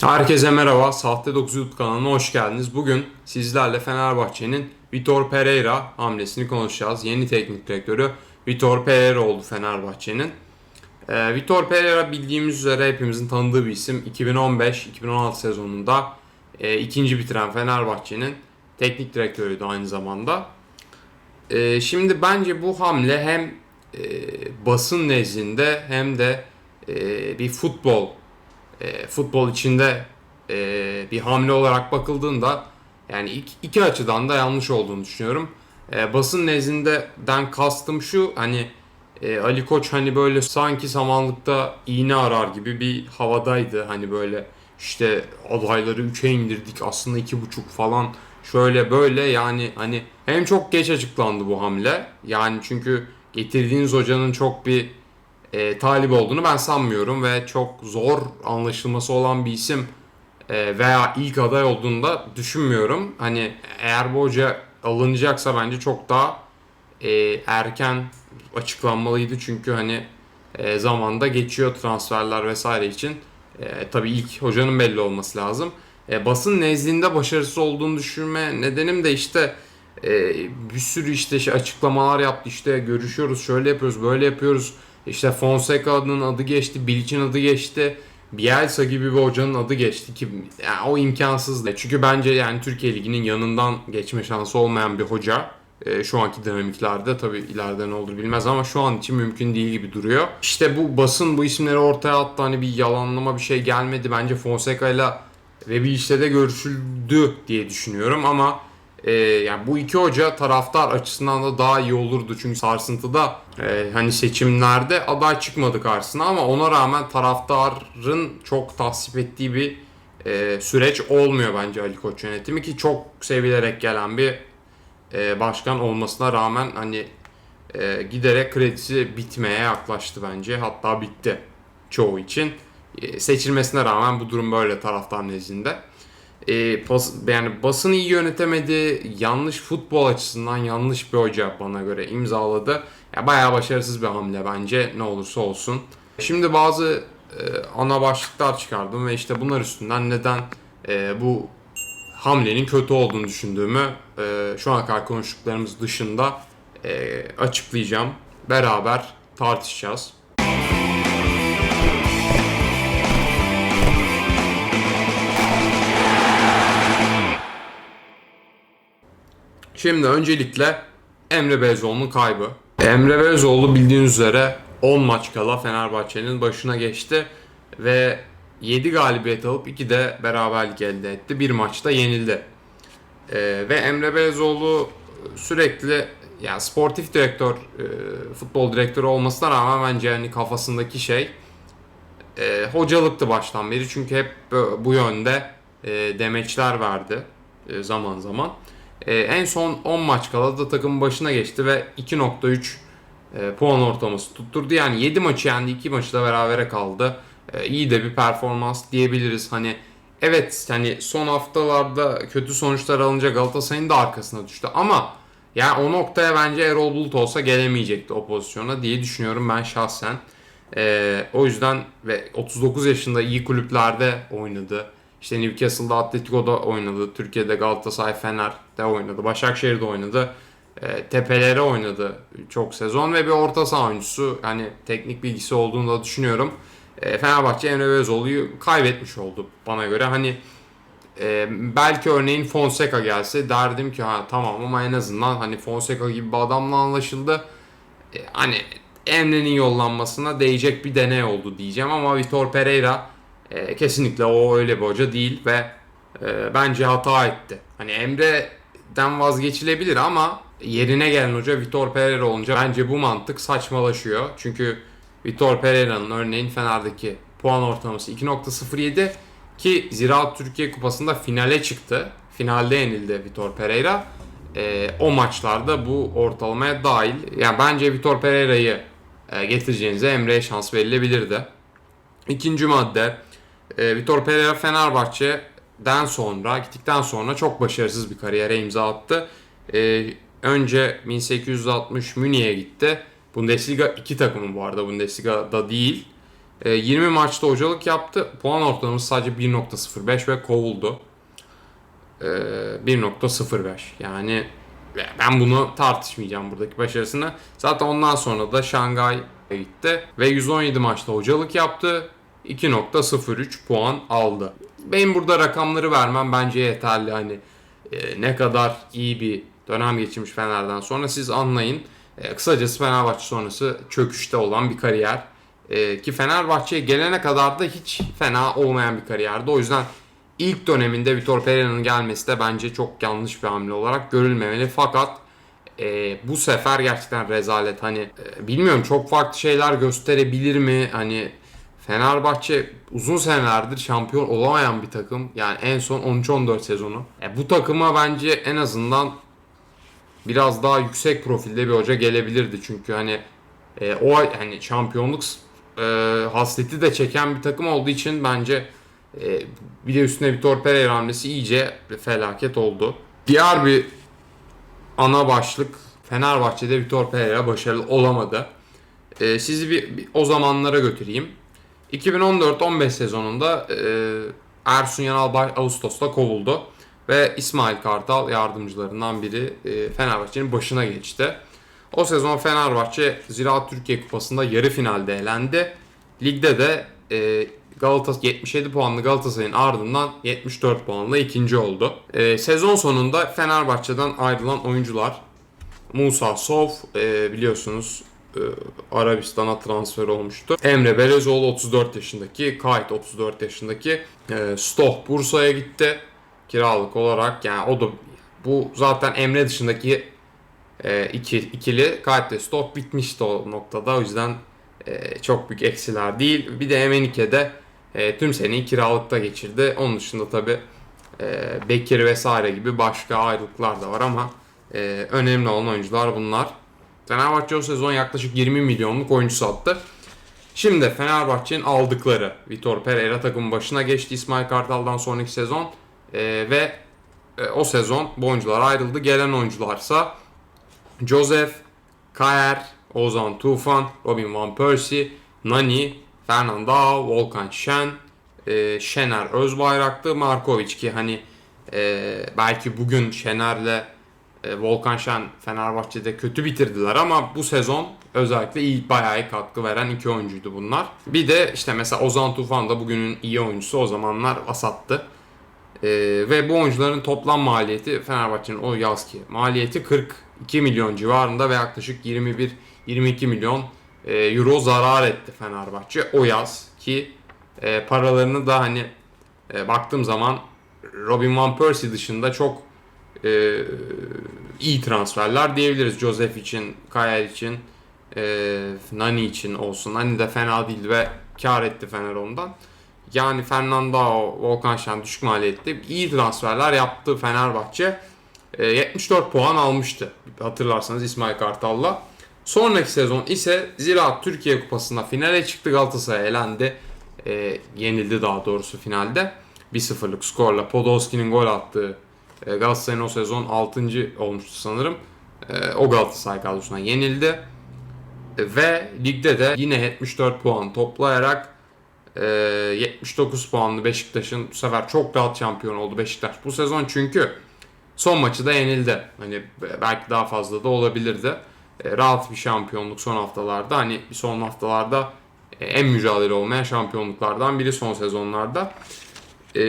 Herkese merhaba. Sahte 9 YouTube kanalına hoş geldiniz. Bugün sizlerle Fenerbahçe'nin Vitor Pereira hamlesini konuşacağız. Yeni teknik direktörü Vitor Pereira oldu Fenerbahçe'nin. Ee, Vitor Pereira bildiğimiz üzere hepimizin tanıdığı bir isim. 2015-2016 sezonunda e, ikinci bitiren Fenerbahçe'nin teknik direktörüydü aynı zamanda. Ee, şimdi bence bu hamle hem e, basın nezdinde hem de e, bir futbol e, futbol içinde e, bir hamle olarak bakıldığında yani iki, iki açıdan da yanlış olduğunu düşünüyorum. E, basın nezdinden kastım şu hani e, Ali Koç hani böyle sanki samanlıkta iğne arar gibi bir havadaydı. Hani böyle işte adayları 3'e indirdik aslında 2,5 falan şöyle böyle yani hani hem çok geç açıklandı bu hamle yani çünkü getirdiğiniz hocanın çok bir e, talip olduğunu ben sanmıyorum ve çok zor anlaşılması olan bir isim e, veya ilk aday olduğunu da düşünmüyorum. Hani eğer bu hoca alınacaksa bence çok daha e, erken açıklanmalıydı çünkü hani e, zamanda geçiyor transferler vesaire için. E, tabii ilk hocanın belli olması lazım. E, basın nezdinde başarısız olduğunu düşünme nedenim de işte e, bir sürü işte şey açıklamalar yaptı işte görüşüyoruz şöyle yapıyoruz böyle yapıyoruz işte Fonseca'nın adı geçti, Bilic'in adı geçti. Bielsa gibi bir hocanın adı geçti ki yani o imkansızdı. Çünkü bence yani Türkiye Ligi'nin yanından geçme şansı olmayan bir hoca e, şu anki dinamiklerde tabii ileride ne olur bilmez ama şu an için mümkün değil gibi duruyor. İşte bu basın bu isimleri ortaya attı hani bir yalanlama bir şey gelmedi. Bence Fonseca ile ve bir işte de görüşüldü diye düşünüyorum ama e, yani bu iki hoca taraftar açısından da daha iyi olurdu. Çünkü sarsıntıda e, hani seçimlerde aday çıkmadı karşısına. Ama ona rağmen taraftarın çok tasvip ettiği bir e, süreç olmuyor bence Ali Koç yönetimi. Ki çok sevilerek gelen bir e, başkan olmasına rağmen hani e, giderek kredisi bitmeye yaklaştı bence. Hatta bitti çoğu için. E, seçilmesine rağmen bu durum böyle taraftar nezdinde e, bas, yani basını iyi yönetemedi. Yanlış futbol açısından yanlış bir hoca bana göre imzaladı. Ya bayağı başarısız bir hamle bence ne olursa olsun. Şimdi bazı e, ana başlıklar çıkardım ve işte bunlar üstünden neden e, bu hamlenin kötü olduğunu düşündüğümü e, şu ana kadar konuştuklarımız dışında e, açıklayacağım. Beraber tartışacağız. Şimdi öncelikle Emre Belezoğlu'nun kaybı. Emre Belezoğlu bildiğiniz üzere 10 maç kala Fenerbahçe'nin başına geçti ve 7 galibiyet alıp 2 de beraberlik elde etti. Bir maçta yenildi. Ee, ve Emre Belezoğlu sürekli yani sportif direktör, e, futbol direktörü olmasına rağmen bence yani kafasındaki şey e, hocalıktı baştan beri. Çünkü hep bu yönde e, demeçler verdi e, zaman zaman. E, en son 10 maç kala da takımın başına geçti ve 2.3 e, puan ortalaması tutturdu. Yani 7 maçı yendi, 2 maçı da berabere kaldı. E, iyi de bir performans diyebiliriz. Hani evet hani son haftalarda kötü sonuçlar alınca Galatasaray'ın da arkasına düştü ama yani o noktaya bence Erol Bulut olsa gelemeyecekti o pozisyona diye düşünüyorum ben şahsen. Ee, o yüzden ve 39 yaşında iyi kulüplerde oynadı. İşte Newcastle'da Atletico'da oynadı. Türkiye'de Galatasaray Fener'de oynadı. Başakşehir'de oynadı. E, tepelere oynadı çok sezon ve bir orta saha oyuncusu. Hani teknik bilgisi olduğunu da düşünüyorum. E, Fenerbahçe Emre Belözoğlu'yu kaybetmiş oldu bana göre. Hani e, belki örneğin Fonseca gelse derdim ki ha tamam ama en azından hani Fonseca gibi bir adamla anlaşıldı. E, hani Emre'nin yollanmasına değecek bir deney oldu diyeceğim ama Vitor Pereira e, kesinlikle o öyle bir hoca değil ve e, bence hata etti. Hani Emre'den vazgeçilebilir ama yerine gelen hoca Vitor Pereira olunca bence bu mantık saçmalaşıyor. Çünkü Vitor Pereira'nın örneğin Fener'deki puan ortalaması 2.07 ki Ziraat Türkiye Kupası'nda finale çıktı. Finalde yenildi Vitor Pereira. E, o maçlarda bu ortalamaya dahil. Yani bence Vitor Pereira'yı e, getireceğinize Emre'ye şans verilebilirdi. İkinci madde e, Vitor Pereira Fenerbahçe'den sonra gittikten sonra çok başarısız bir kariyere imza attı. E, önce 1860 Münih'e gitti. Bundesliga iki takımı bu arada Bundesliga'da değil. E, 20 maçta hocalık yaptı. Puan ortalaması sadece 1.05 ve kovuldu. E, 1.05 yani ben bunu tartışmayacağım buradaki başarısını. Zaten ondan sonra da Şangay'a gitti ve 117 maçta hocalık yaptı. 2.03 puan aldı. Benim burada rakamları vermem bence yeterli. Hani e, ne kadar iyi bir dönem geçirmiş Fener'den sonra siz anlayın. E, kısacası Fenerbahçe sonrası çöküşte olan bir kariyer. E, ki Fenerbahçe'ye gelene kadar da hiç fena olmayan bir kariyerdi. O yüzden ilk döneminde Vitor Pereira'nın gelmesi de bence çok yanlış bir hamle olarak görülmemeli. Fakat e, bu sefer gerçekten rezalet. Hani e, bilmiyorum çok farklı şeyler gösterebilir mi? Hani Fenerbahçe uzun senelerdir şampiyon olamayan bir takım. Yani en son 13-14 sezonu. E, bu takıma bence en azından biraz daha yüksek profilde bir hoca gelebilirdi. Çünkü hani e, o hani şampiyonluk e, hasleti de çeken bir takım olduğu için bence e, bir de üstüne Vitor Pereira hamlesi iyice felaket oldu. Diğer bir ana başlık Fenerbahçe'de Vitor Pereira başarılı olamadı. E, sizi bir, bir o zamanlara götüreyim. 2014-15 sezonunda e, Ersun Yanal Ağustos'ta kovuldu ve İsmail Kartal yardımcılarından biri e, Fenerbahçe'nin başına geçti. O sezon Fenerbahçe Ziraat Türkiye Kupası'nda yarı finalde elendi. Ligde de e, Galatasaray 77 puanlı Galatasaray'ın ardından 74 puanla ikinci oldu. E, sezon sonunda Fenerbahçe'den ayrılan oyuncular Musa Sov e, biliyorsunuz Arabistan'a transfer olmuştu. Emre Belezoğlu 34 yaşındaki, Kayt 34 yaşındaki e, Stoh Bursa'ya gitti kiralık olarak. Yani o da bu zaten Emre dışındaki e, iki, ikili Kayt ve Stoh bitmişti o noktada. O yüzden e, çok büyük eksiler değil. Bir de Emenike'de e, tüm seneyi kiralıkta geçirdi. Onun dışında tabi e, Bekir vesaire gibi başka ayrılıklar da var ama e, önemli olan oyuncular bunlar. Fenerbahçe o sezon yaklaşık 20 milyonluk oyuncu sattı. Şimdi Fenerbahçe'nin aldıkları Vitor Pereira takımın başına geçti İsmail Kartal'dan sonraki sezon E, ve e, o sezon bu oyuncular ayrıldı. Gelen oyuncularsa Joseph, Kayer, Ozan Tufan, Robin Van Persie, Nani, Fernando Aho, Volkan Şen, e, Şener Özbayraklı, Markovic ki hani e, belki bugün Şener'le e, Volkan Şen Fenerbahçe'de kötü bitirdiler ama bu sezon özellikle iyi bayağı iyi katkı veren iki oyuncuydu bunlar. Bir de işte mesela Ozan Tufan da bugünün iyi oyuncusu o zamanlar vasattı. E, ve bu oyuncuların toplam maliyeti Fenerbahçe'nin o yazki maliyeti 42 milyon civarında ve yaklaşık 21-22 milyon e, euro zarar etti Fenerbahçe o yaz ki e, paralarını da hani e, baktığım zaman Robin Van Persie dışında çok e, iyi transferler diyebiliriz. Joseph için, Kaya için, e, Nani için olsun. Nani de fena değil ve kar etti Fener ondan. Yani Fernando, Volkan Şen düşük maliyetli iyi transferler yaptı Fenerbahçe. E, 74 puan almıştı hatırlarsanız İsmail Kartal'la. Sonraki sezon ise Ziraat Türkiye Kupası'nda finale çıktı Galatasaray elendi. E, yenildi daha doğrusu finalde. 1-0'lık skorla Podolski'nin gol attığı e, Galatasaray'ın o sezon 6. olmuştu sanırım. E, O Galatasaray kadrosuna yenildi. E, Ve ligde de yine 74 puan toplayarak e, 79 puanlı Beşiktaş'ın bu sefer çok rahat şampiyon oldu Beşiktaş bu sezon çünkü son maçı da yenildi. Hani belki daha fazla da olabilirdi. Rahat bir şampiyonluk son haftalarda. Hani son haftalarda en mücadele olmayan şampiyonluklardan biri son sezonlarda. Ee,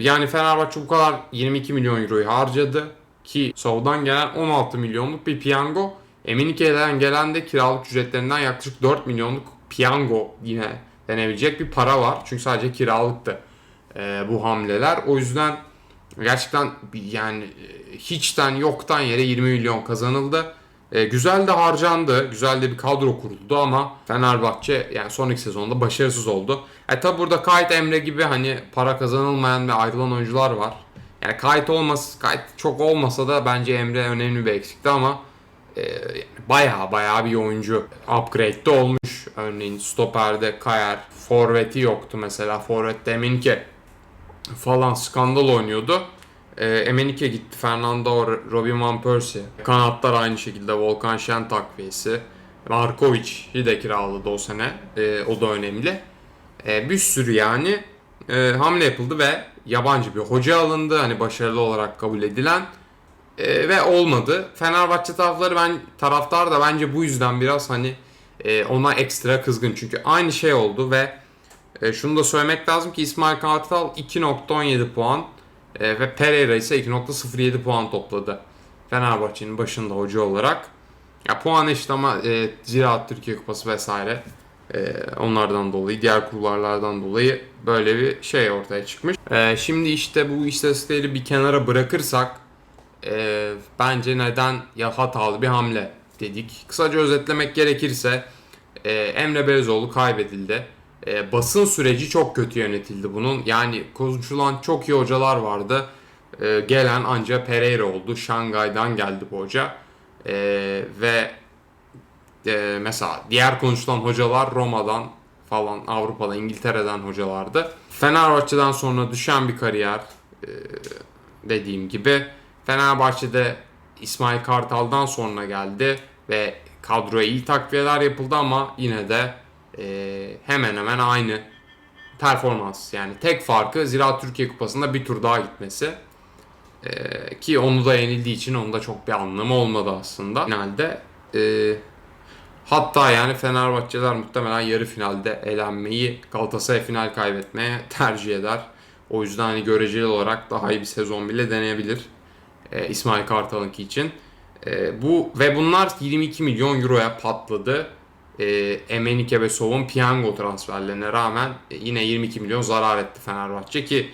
yani Fenerbahçe bu kadar 22 milyon euroyu harcadı ki Sov'dan gelen 16 milyonluk bir piyango. Emenike'den gelen de kiralık ücretlerinden yaklaşık 4 milyonluk piyango yine denebilecek bir para var. Çünkü sadece kiralıktı ee, bu hamleler. O yüzden gerçekten yani e, hiçten yoktan yere 20 milyon kazanıldı. E, güzel de harcandı. Güzel de bir kadro kuruldu ama Fenerbahçe yani sonraki sezonda başarısız oldu. E tabi burada Kayıt Emre gibi hani para kazanılmayan ve ayrılan oyuncular var. Yani Kayıt olmaz, Kayıt çok olmasa da bence Emre önemli bir eksikti ama e, baya baya bir oyuncu upgrade de olmuş. Örneğin stoperde Kayer, forveti yoktu mesela. Forvet'te Eminke falan skandal oynuyordu. E, Emenike gitti. Fernando, Robin Van Persie. Kanatlar aynı şekilde Volkan Şen takviyesi. Markovic de kiraladı o sene. E, o da önemli. E, bir sürü yani e, hamle yapıldı ve yabancı bir hoca alındı. Hani başarılı olarak kabul edilen E, ve olmadı. Fenerbahçe tarafları ben taraftar da bence bu yüzden biraz hani e, ona ekstra kızgın. Çünkü aynı şey oldu ve e, şunu da söylemek lazım ki İsmail Kartal 2.17 puan e, ve Pereira ise 2.07 puan topladı. Fenerbahçe'nin başında hoca olarak. Ya puan eşit ama e, Ziraat Türkiye Kupası vesaire e, onlardan dolayı, diğer kulvarlardan dolayı böyle bir şey ortaya çıkmış. E, şimdi işte bu istatistikleri bir kenara bırakırsak e, bence neden ya hatalı bir hamle dedik. Kısaca özetlemek gerekirse e, Emre Belözoğlu kaybedildi. E, basın süreci çok kötü yönetildi bunun. Yani konuşulan çok iyi hocalar vardı. E, gelen ancak Pereira oldu. Şangay'dan geldi bu hoca. E, ve e, mesela diğer konuşulan hocalar Roma'dan falan Avrupa'da İngiltere'den hocalardı. Fenerbahçe'den sonra düşen bir kariyer e, dediğim gibi. Fenerbahçe'de İsmail Kartal'dan sonra geldi ve kadroya iyi takviyeler yapıldı ama yine de e, hemen hemen aynı performans. Yani tek farkı Ziraat Türkiye Kupası'nda bir tur daha gitmesi. E, ki onu da yenildiği için onun da çok bir anlamı olmadı aslında. Finalde e, hatta yani Fenerbahçeler muhtemelen yarı finalde elenmeyi Galatasaray final kaybetmeye tercih eder. O yüzden hani göreceli olarak daha iyi bir sezon bile deneyebilir. E, İsmail Kartal'ınki için. E, bu ve bunlar 22 milyon euroya patladı. E, Emenike ve Sov'un piyango transferlerine rağmen e, yine 22 milyon zarar etti Fenerbahçe ki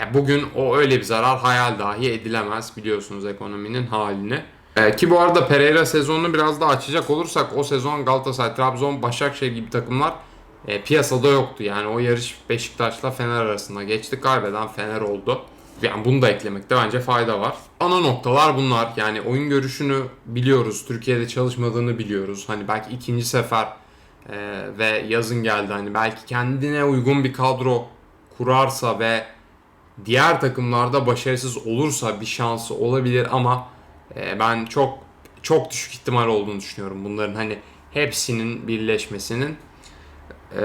e, bugün o öyle bir zarar hayal dahi edilemez biliyorsunuz ekonominin halini. E, ki bu arada Pereira sezonunu biraz daha açacak olursak o sezon Galatasaray, Trabzon, Başakşehir gibi takımlar e, piyasada yoktu. Yani o yarış Beşiktaş'la Fener arasında geçti. Kaybeden Fener oldu. Yani bunu da eklemekte bence fayda var. Ana noktalar bunlar. Yani oyun görüşünü biliyoruz. Türkiye'de çalışmadığını biliyoruz. Hani belki ikinci sefer e, ve yazın geldi. Hani belki kendine uygun bir kadro kurarsa ve diğer takımlarda başarısız olursa bir şansı olabilir ama e, ben çok çok düşük ihtimal olduğunu düşünüyorum. Bunların hani hepsinin birleşmesinin. E,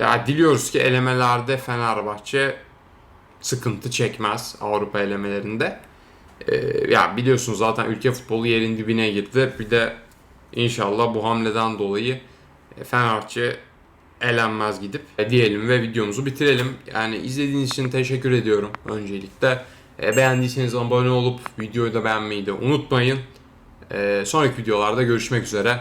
ya diliyoruz ki elemelerde Fenerbahçe sıkıntı çekmez Avrupa elemelerinde. Ee, ya biliyorsunuz zaten ülke futbolu yerin dibine girdi. Bir de inşallah bu hamleden dolayı e, Fenerbahçe elenmez gidip e, diyelim ve videomuzu bitirelim. Yani izlediğiniz için teşekkür ediyorum öncelikle. E, beğendiyseniz abone olup videoyu da beğenmeyi de unutmayın. E, sonraki videolarda görüşmek üzere.